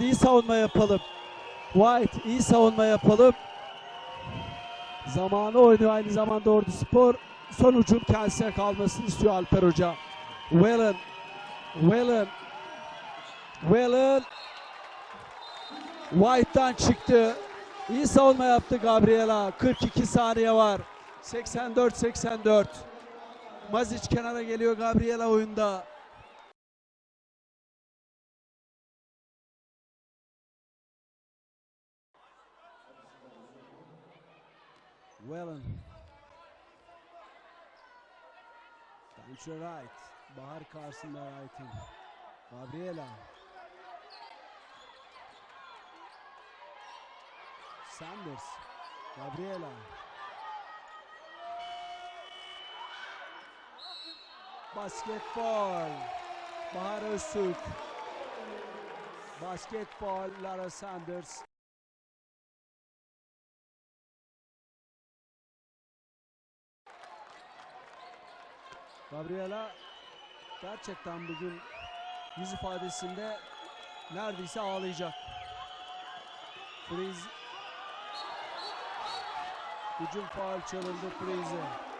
İyi savunma yapalım. White iyi savunma yapalım. Zamanı oynuyor aynı zamanda Ordu Spor. Son ucum kendisine kalmasını istiyor Alper Hoca. Whelan. Whelan. Whelan. White'dan çıktı. İyi savunma yaptı Gabriela. 42 saniye var. 84-84. Mazic kenara geliyor Gabriela oyunda. Whelan. Sancho right. Bahar karşısında right'in. Gabriela. Sanders. Gabriela. Basketbol. Bahar Öztürk. Basketbol Lara Sanders. Gabriela gerçekten bugün yüz ifadesinde neredeyse ağlayacak. Freeze Hücum faul çalındı Freeze.